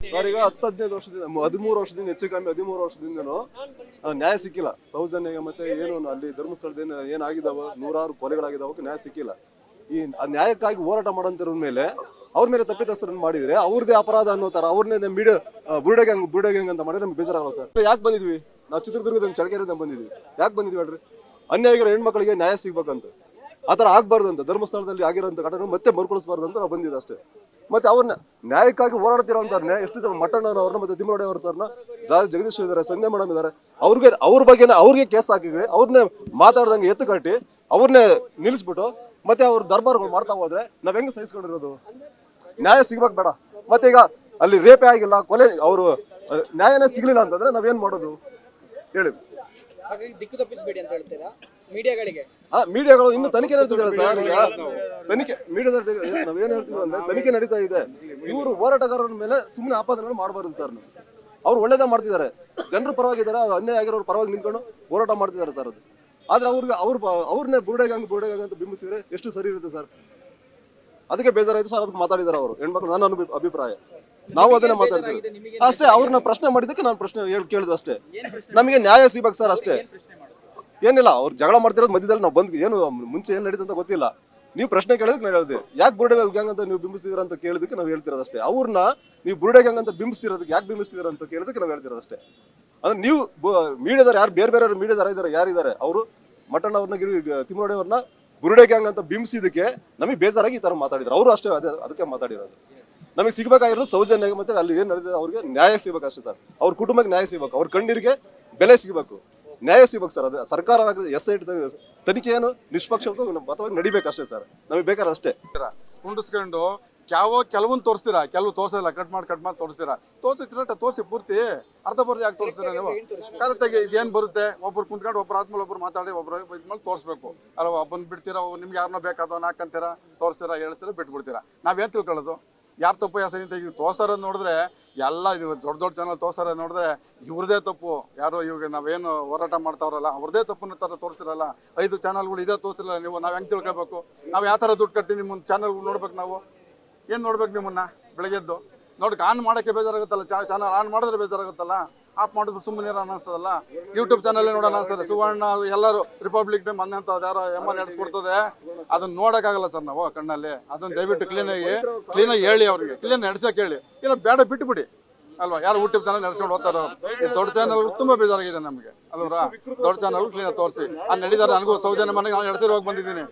Sir ಈಗ ಹತ್ತು ಹದಿನೈದು ವರ್ಷದಿಂದ ಹದಿಮೂರು ವರ್ಷದಿಂದ ಹೆಚ್ಚು ಕಮ್ಮಿ ಹದಿಮೂರು ವರ್ಷದಿಂದನೂ ಆ, ನ್ಯಾಯ ಸಿಕ್ಕಿಲ್ಲ. ಸೌಜನ್ಯಗೆ ಮತ್ತೆ ಏನು ಅಲ್ಲಿ ಧರ್ಮಸ್ಥಳದ ಏನು ಏನಾಗಿದಾವ ನೂರಾರು ಕೊಲೆಗಳಾಗಿದಾವ ನ್ಯಾಯ ಸಿಕ್ಕಿಲ್ಲ. ಈ ನ್ಯಾಯಕ್ಕಾಗಿ ಹೋರಾಟ ಮಾಡೋಂತಿರೋ ಮೇಲೆ ಅವ್ರ ಮೇಲೆ ತಪ್ಪಿತಸ್ಥರನ್ನು ಮಾಡಿದ್ರೆ ಅವ್ರದೇ ಅಪರಾಧ ಅನ್ನೋ ತರ ಅವ್ರನ್ನೇ ಮಿಡ ಬುರುಡೆ ಗ್ಯಾಂಗ್ ಅಂತ ಮಾಡಿದ್ರೆ ನಮ್ಗೆ ಬೇಜಾರಾಗಲ್ಲ ಸರ್. ಯಾಕೆ ಬಂದಿದ್ವಿ? ನಾವು ಚಿತ್ರದುರ್ಗದ ಚಳಕೆರೆಯಿಂದ ಬಂದಿದ್ವಿ. ಯಾಕೆ ಬಂದಿದ್ವಿ ಹೇಳ್ರಿ? ಅನ್ಯಾಯ ಆಗಿರೋ ಹೆಣ್ಮಕ್ಳಿಗೆ ನ್ಯಾಯ ಸಿಗ್ಬೇಕಂತ. ಆ ಥರ ಆಗ್ಬಾರ್ದು ಅಂತ ಧರ್ಮಸ್ಥಳದಲ್ಲಿ ಆಗಿರೋಂಥ ಘಟನೆ ಮತ್ತೆ ಮರುಕಳಿಸಬಾರ್ದು ಅಂತ ನಾವು ಬಂದಿದ್ದು ಅಷ್ಟೇ. ಮತ್ತೆ ಅವ್ರನ್ನ ನ್ಯಾಯಕ್ಕಾಗಿ ಹೋರಾಡ್ತಿರೋಂಥವ್ರನ್ನೇ ಎಷ್ಟು ಜನ ಮಟ್ಟಣ್ಣ ಅವ್ರನ್ನ ಮತ್ತೆ ತಿಮ್ಮೋಡಿ ಅವ್ರ ಸರ್ನ ಜಗದೀಶ್ ಇದ್ದಾರೆ ಸಂಧ್ಯಾ ಮೇಡಮ್ ಇದ್ದಾರೆ ಅವ್ರಿಗೆ ಅವ್ರ ಬಗ್ಗೆ ಅವ್ರಿಗೆ ಕೇಸ್ ಹಾಕಿದ್ರೆ ಅವ್ರನ್ನೇ ಮಾತಾಡ್ದಂಗೆ ಎತ್ತು ಕಟ್ಟಿ ಅವ್ರನ್ನೇ ನಿಲ್ಲಿಸ್ಬಿಟ್ಟು ಮತ್ತೆ ಅವ್ರ ದರ್ಬಾರ್ಗಳು ಮಾಡ್ತಾ ಹೋದ್ರೆ ನಾವ್ ಹೆಂಗ್ ಸಹಿಸ್ಕೊಂಡಿರೋದು? ನ್ಯಾಯ ಸಿಗ್ಬೇಕು ಬೇಡ. ಮತ್ತೆ ಈಗ ಅಲ್ಲಿ ರೇಪೇ ಆಗಿಲ್ಲ, ಕೊಲೆ ಅವರು ನ್ಯಾಯನೇ ಸಿಗ್ಲಿಲ್ಲ ಅಂತಂದ್ರೆ ನಾವೇನ್ ಮಾಡೋದು? ಹೇಳಿ. ಮೀಡಿಯಾಗಳಿಗೆ? ಅಲ್ಲ ಮೀಡಿಯಾಗಳು ಇನ್ನು ತನಿಖೆ ನಡೀತಿದ್ದಾರೆ ಸರ್ ಈಗ? ತನಿಖೆ ಮೀಡಿಯಾದ ನಾವೇನ್ ಹೇಳ್ತೀವಿ ಅಂದ್ರೆ ತನಿಖೆ ನಡೀತಾ ಇದೆ. ಇವರು ಹೋರಾಟಗಾರರ ಮೇಲೆ ಸುಮ್ಮನೆ ಆಪಾದನೆ ಮಾಡಬಾರ್ದು ಸರ್ ಅವ್ರು ಒಳ್ಳೇದೇ ಮಾಡ್ತಿದ್ದಾರೆ. ಜನರು ಪರವಾಗಿದ್ದಾರೆ ಅನ್ಯಾಯ ಆಗಿರೋರು ಪರವಾಗಿ ನಿಂತ್ಕೊಂಡು ಹೋರಾಟ ಮಾಡ್ತಿದ್ದಾರೆ ಸರ್ ಅದು. ಆದ್ರೆ ಅವ್ರಿಗೆ ಅವ್ರ ಅವ್ರನ್ನೇ ಬುರುಡೆಗಂಗ್ ಬುರುಡೆಗಂಗ್ ಅಂತ ಬಿಂಬಿಸಿದ್ರೆ ಎಷ್ಟು ಸರಿ ಇರುತ್ತೆ ಸರ್? ಅದಕ್ಕೆ ಬೇಜಾರಾಯ್ತು ಸರ್ ಅದಕ್ಕೆ ಮಾತಾಡಿದಾರೆ ಅವರು. ಹೆಣ್ಮಕ್ಳು ನನ್ನ ಅಭಿ- ಅಭಿಪ್ರಾಯ. ನಾವು ಅದನ್ನೇ ಮಾತಾಡ್ತೀವಿ. ಅಷ್ಟೇ ಅವ್ರನ್ನ ಪ್ರಶ್ನೆ ಮಾಡಿದ್ದಕ್ಕೆ ನಾನು ಪ್ರಶ್ನೆ ಕೇಳಿದ್ವಿ ಅಷ್ಟೇ. ನಮಗೆ ನ್ಯಾಯ ಸಿಗ್ಬೇಕು ಸರ್ ಅಷ್ಟೇ. ಏನಿಲ್ಲ, ಅವ್ರು ಜಗಳ ಮಾಡ್ತಿರೋದು ಮಧ್ಯದಲ್ಲಿ ನಾವು ಬಂದ್ ಏನು, ಮುಂಚೆ ಏನ್ ನಡೀತಂತ ಗೊತ್ತಿಲ್ಲ. ನೀವು ಪ್ರಶ್ನೆ ಕೇಳಿದಕ್ಕೆ ನಾನು ಹೇಳಿದೆ. ಯಾಕೆ ಬುರುಡೆ ಗ್ಯಾಂಗ್ ಅಂತ ನೀವು ಬಿಂಬಿಸ್ತಿದ್ರ ಅಂತ ಕೇಳಿದಕ್ಕೆ ನಾವು ಹೇಳ್ತಿರೋದು ಅಷ್ಟೇ. ಅವ್ರನ್ನ ನೀವು ಬುರುಡೆ ಗ್ಯಾಂಗ್ ಅಂತ ಬಿಂಬಿಸ್ತಿರೋದಕ್ಕೆ ಯಾಕೆ ಬಿಂಬಿಸ್ತಿದ್ರ ಅಂತ ಕೇಳಿದಕ್ಕೆ ನಾವು ಹೇಳ್ತಿರೋದು ಅಷ್ಟೇ. ಅಂದ್ರೆ ನೀವು ಮೀಡಿಯಾದವ್ರು ಯಾರು, ಬೇರೆ ಬೇರೆ ಮೀಡಿಯಾದಾರ ಇದ್ದಾರೆ ಯಾರಿದ್ದಾರೆ? ಅವರು ಮಟನ್ ಅವ್ರನ್ನ ಗಿರಿ ತಿಮ್ಮೋಡಿ ಬುರುಡೆ ಗ್ಯಾಂಗ್ ಅಂತ ಬಿಂಬಿಸಿದಕ್ಕೆ ನಮಗೆ ಬೇಜಾರಾಗಿ ಈ ತರ ಮಾತಾಡಿದ್ರು. ಅವರು ಅಷ್ಟೇ ಅದೇ, ಅದಕ್ಕೆ ಮಾತಾಡಿರೋದು. ನಮಗೆ ಸಿಗಬೇಕಾಗಿರೋದು ಸೌಜನ್ಯ ಮತ್ತೆ ಅಲ್ಲಿ ಏನ್ ನಡೆದಿದೆ ಅವ್ರಿಗೆ ನ್ಯಾಯ ಸಿಗಬೇಕು ಅಷ್ಟೇ ಸರ್. ಅವ್ರ ಕುಟುಂಬಕ್ಕೆ ನ್ಯಾಯ ಸಿಗಬೇಕು. ಅವ್ರ ಕಣ್ಣೀರಿಗೆ ಬೆಲೆ ಸಿಗಬೇಕು. ನ್ಯಾಯ ಸಿಗ್ಬೇಕು ಸರ್, ಅದು ಸರ್ಕಾರ ಎಸ್ ಐ ಟಿ ಏನು ನಿಷ್ಪಕ್ಷವಾಗಿ ನಡಿಬೇಕಷ್ಟೇ ಸರ್. ನಮಗೆ ಬೇಕಾದ್ರೆ ಅಷ್ಟೇ. ಕುಂಡಿಸ್ಕೊಂಡು ಯಾವ ಕೆಲವೊಂದು ತೋರಿಸ್ತೀರಾ? ಕೆಲವು ತೋರಿಸಲ್ಲ ಕಟ್ ಮಾಡಿ ಕಟ್ ಮಾಡಿ ತೋರಿಸ್ತೀರಾ? ತೋರಿಸಿ ತಿರಟ ತೋರಿಸಿ ಪೂರ್ತಿ. ಅರ್ಧ ಬರ್ದು ಯಾಕೆ ತೋರಿಸ್ತೀರಾ ನೀವು? ಕರೆಕ್ಟಾಗಿ ಏನು ಬರುತ್ತೆ? ಒಬ್ರು ಕುಂತ್ಕೊಂಡು ಒಬ್ರು ಆದ್ಮೇಲೆ ಒಬ್ರು ಮಾತಾಡಿ, ಒಬ್ರು ಇದ್ಮೇಲೆ ತೋರಿಸ್ಬೇಕು. ಅಲ್ವಾ? ಒಬ್ಬನ್ ಬಿಡ್ತೀರಾ ನಿಮ್ಗೆ ಯಾರನ್ನೋ ಬೇಕಾದೋ ಹಾಕಂತೀರಾ? ತೋರಿಸ್ತೀರಾ? ಹೇಳ್ತೀರಾ? ಬಿಟ್ಬಿಡ್ತೀರಾ? ನಾವೇನು ತಿಳ್ಕೊಳ್ಳೋದು? ಯಾರು ತಪ್ಪು ಹೆಸರು ಅಂತ ಈಗ ತೋರ್ಸಾರ ನೋಡಿದ್ರೆ ಎಲ್ಲ ಇದು ದೊಡ್ಡ ದೊಡ್ಡ ಚಾನಲ್ ತೋರ್ಸಾರ ನೋಡಿದ್ರೆ ಇವ್ರದೇ ತಪ್ಪು. ಯಾರೋ ಇವಾಗ ನಾವೇನು ಹೋರಾಟ ಮಾಡ್ತಾವ್ರಲ್ಲ, ಅವ್ರದೇ ತಪ್ಪು ಥರ ತೋರಿಸ್ತಿರಲ್ಲ. ಐದು ಚಾನಲ್ಗಳು ಇದೇ ತೋರಿಸ್ತಿರಲ್ಲ ನೀವು, ನಾವು ಹೆಂಗೆ ತಿಳ್ಕೊಬೇಕು? ನಾವು ಯಾವ ಥರ ದುಡ್ಡು ಕಟ್ಟಿ ನಿಮ್ಮ ಚಾನಲ್ ನೋಡ್ಬೇಕು ನಾವು? ಏನು ನೋಡ್ಬೇಕು ನಿಮ್ಮನ್ನ ಬೆಳಗ್ಗೆದ್ದು ನೋಡಿ, ಆನ್ ಮಾಡೋಕ್ಕೆ ಬೇಜಾರಾಗುತ್ತಲ್ಲ ಚಾನಲ್ ಆನ್ ಮಾಡಿದ್ರೆ ಬೇಜಾರಾಗುತ್ತಲ್ಲ? ಆಫ್ ಮಾಡಿದ್ರು ಸುಮ್ಮನೆ ಅನ್ನಿಸ್ತದಲ್ಲ? ಯೂಟ್ಯೂಬ್ ಚಾನಲ್ ನೋಡೋಣ ಅನಿಸ್ತದೆ ಸುವರ್ಣ, ಎಲ್ಲರೂ ರಿಪಬ್ಲಿಕ್ ಡೇ ಮೊನ್ನೆ ಅಂತ ಯಾರೋ ಎಮ್ಮ ನಡೆಸ್ಕೊಡ್ತದೆ. ಅದನ್ನ ನೋಡೋಕ್ಕಾಗಲ್ಲ ಸರ್ ನಾವು ಕಣ್ಣಲ್ಲಿ. ಅದನ್ನ ದಯವಿಟ್ಟು ಕ್ಲೀನಾಗಿ ಕ್ಲೀನಾಗಿ ಹೇಳಿ ಅವ್ರಿಗೆ. ಕ್ಲೀನ್ ನಡೆಸಕ್ಕೆ ಹೇಳಿ. ಇಲ್ಲ, ಬೇಡ, ಬಿಟ್ಬಿಡಿ. ಅಲ್ವಾ? ಯಾರು ಯೂಟ್ಯೂಬ್ ಚಾನಲ್ ನಡೆಸ್ಕೊಂಡು ಹೋಗ್ತಾರೋ? ಈ ದೊಡ್ಡ ಚಾನಲ್ ತುಂಬಾ ಬೇಜಾರಾಗಿದೆ ನಮಗೆ. ಅಲ್ವಾ ದೊಡ್ಡ ಚಾನಲ್ ಕ್ಲೀನ್ ತೋರಿಸಿ. ಅದು ನಡೀತಾರೆ. ನನಗೂ ಸೌಜನ್ಯ ಮನೆಗೆ ನಾನು ನಡೆಸಿರೋ ಹೋಗಿ ಬಂದಿದ್ದೀನಿ.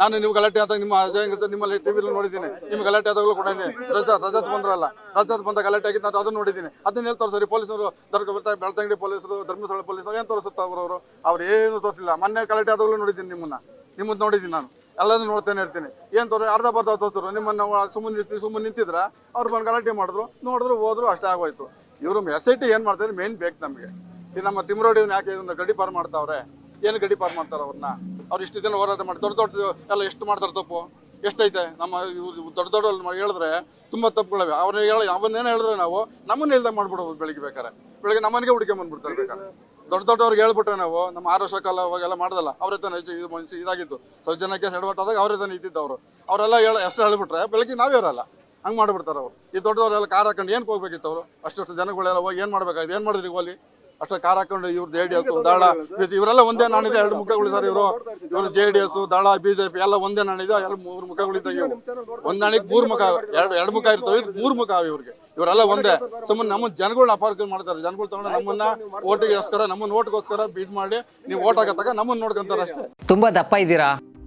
ನಾನು ನೀವು ಗಲಾಟೆ ಆದಾಗ ನಿಮ್ಮ ಅಜಯ್ ನಿಮ್ಮಲ್ಲಿ ಟಿವಿಲಿ ನೋಡಿದ್ದೀನಿ. ನಿಮ್ಮ ಗಲಾಟೆ ಆದಾಗಲೂ ಕೂಡ ರಜಾ, ರಜಾತ್ ಬಂದ್ರಲ್ಲ. ರಜಾತ್ ಬಂದ ಗಲಾಟೆ ಆಗಿದ್ದು ನಾನು ಅದನ್ನು ನೋಡಿದ್ದೀನಿ. ಅದನ್ನ ಎಲ್ಲಿ ತೋರಿಸ್ರಿ ಪೊಲೀಸರು ಬೆಳ್ತಂಗಡಿ ಪೊಲೀಸರು, ಧರ್ಮಸ್ಥಳ ಪೊಲೀಸರು ಏನು ತೋರಿಸುತ್ತಾ ಅವರು ಅವ್ರು? ಏನು ತೋರಿಸಿಲ್ಲ. ಮೊನ್ನೆ ಗಲಾಟೆ ಆದಾಗಲೂ ನೋಡಿದ್ದೀನಿ ನಿಮ್ಮನ್ನ. ನಿಮ್ಮದು ನೋಡಿದ್ದೀನಿ ನಾನು. ಎಲ್ಲದನ್ನು ನೋಡ್ತಾನೆ ಇರ್ತೀನಿ. ಏನು ತೋರಿ, ಅರ್ಧ ಬರ್ಧ ತೋರಿಸಿದ್ರು ನಿಮ್ಮನ್ನ ಸುಮ್ಮನೆ ಸುಮ್ಮನೆ ನಿಂತಿದ್ರ, ಅವ್ರು ಬಂದು ಗಲಾಟೆ ಮಾಡಿದ್ರು. ನೋಡಿದ್ರು, ಹೋದ್ರು, ಅಷ್ಟೇ ಆಗೋಯ್ತು. ಇವರು ಎಸ್ ಐ ಟಿ ಏನು ಮಾಡ್ತಾರೆ? ಮೇನ್ ಬೇಕು ನಮಗೆ. ಈ ನಮ್ಮ ತಿಮ್ರೋಡಿ ಯಾಕೆ ಇದನ್ನ ಗಡಿ ಪಾರ್ ಮಾಡ್ತಾವ್ರೆ? ಏನು ಗಡಿ ಪಾರ್ ಮಾಡ್ತಾರೆ ಅವ್ರನ್ನ? ಅವ್ರು ಇಷ್ಟು ದಿನ ಹೋರಾಟ ಮಾಡಿ, ದೊಡ್ಡ ದೊಡ್ಡ ಎಲ್ಲ ಎಷ್ಟು ಮಾಡ್ತಾರೆ ತಪ್ಪು? ಎಷ್ಟೈತೆ? ನಮ್ಮ ದೊಡ್ಡ ದೊಡ್ಡ ಹೇಳಿದ್ರೆ ತುಂಬ ತಪ್ಪುಗಳಿವೆ. ಅವ್ರನ್ನ ಹೇಳಿ, ಅವನ್ನೇನು ಹೇಳಿದ್ರೆ ನಾವು ನಮ್ಮನ್ನ ಇಲ್ದಾಗ ಮಾಡ್ಬಿಡೋದು ಬೆಳಿಗ್ಗೆ ಬೇಕಾರೆ ಬೆಳಿಗ್ಗೆ ನಮ್ಮನಿಗೆ ಹುಡ್ಕೊಂಬಂದ್ಬಿಡ್ತಾರೆ ಬೇಕಾದ್ರೆ. ದೊಡ್ಡ ದೊಡ್ಡವ್ರಿಗೆ ಹೇಳ್ಬಿಟ್ರೆ ನಾವು ನಮ್ಮ ಆರು ವರ್ಷಕಾಲ ಅವಾಗೆಲ್ಲ ಮಾಡೋದಲ್ಲ, ಅವ್ರ ತಾನೆ ಇದು ಇದಾಗಿತ್ತು. ಸ್ವಲ್ಪ ಜನಕ್ಕೆ ಎಡವಟ್ಟಾದಾಗ ಅವರೇ ತಾನೆ ಇದ್ದಿದ್ದು ಅವರು. ಅವರೆಲ್ಲ ಹೇಳ ಎಷ್ಟು ಹೇಳ್ಬಿಟ್ರೆ ಬೆಳಿಗ್ಗೆ ನಾವೇ ಇರಲ್ಲ. ಹಂಗೆ ಮಾಡಿಬಿಡ್ತಾರೆ ಅವರು. ಈ ದೊಡ್ಡವರೆಲ್ಲ ಕಾರ್ ಹಾಕೊಂಡು ಏನು ಹೋಗ್ಬೇಕಿತ್ತು ಅವರು? ಅಷ್ಟು ಜನಗಳೆಲ್ಲ ಹೋಗಿ ಏನು ಮಾಡ್ಬೇಕಾಯ್ತು ಏನು ಮಾಡಿದ್ರಿ ಹೋಲಿ ಅಷ್ಟು ಕಾರ್ ಹಾಕೊಂಡು ಇವ್ರು ಜೆ ಡಿ ಎಸ್ ದಾಳ ಬಿಜೆಪಿ ಇವರೆಲ್ಲ ಒಂದೇ ನಾಣಿದೆ ಎರಡು ಮುಖಗಳು ಸರ್ ಇವರು. ಇವರು ಜೆ ಡಿ ಎಸ್ ದಾಳ ಬಿಜೆಪಿ ಎಲ್ಲ ಒಂದೇ ನಾಣಿದೆ ಎಲ್ಲ ಮೂರು ಮುಖಗಳಿದ್ದಾಗ ಇವು ಒಂದ್ ನಾಣಿಗೆ ಮೂರು ಮುಖ ಎರಡು ಎರಡು ಮುಖ ಇರ್ತವೆ ಇದು ಮೂರು ಮುಖ ಅವ ಇವ್ರಿಗೆ. ಇವರೆಲ್ಲ ಒಂದೇ. ಸುಮ್ಮನೆ ನಮ್ಮ ಜನಗಳನ್ನ ಅಪಾರ್ಕ ಮಾಡ್ತಾರೆ. ಜನಗಳು ತಗೊಂಡು ನಮ್ಮನ್ನ ಓಟಿಗೋಸ್ಕರ ನಮ್ಮನ್ನ ಓಟ್ಗೋಸ್ಕರ ಬೀದ್ ಮಾಡಿ ನೀವು ಓಟ್ ಹಾಕತ್ತಾಗ ನಮ್ಮನ್ನ ನೋಡ್ಕೊಂತಾರೆ ಅಷ್ಟೇ. ತುಂಬಾ ದಪ್ಪ ಇದ್ದೀರಾ?